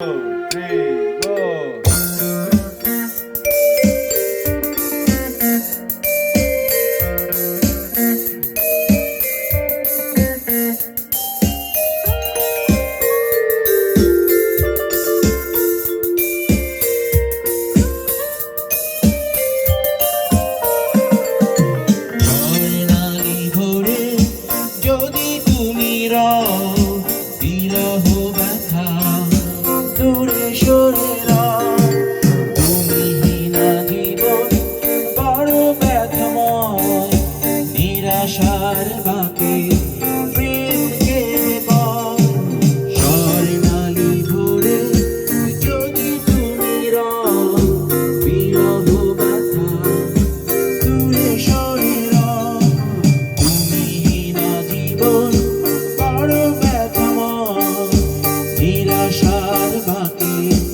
two, three, দূরে সরে নিরাশার নিরাশার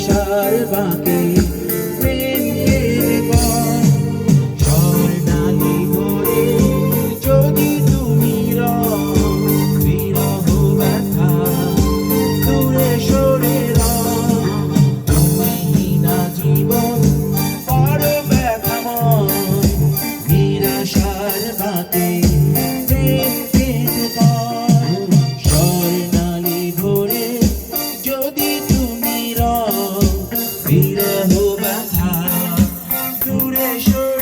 জীবন বড় ব্যথাময় নিরাশার বাঁকে güneş sure.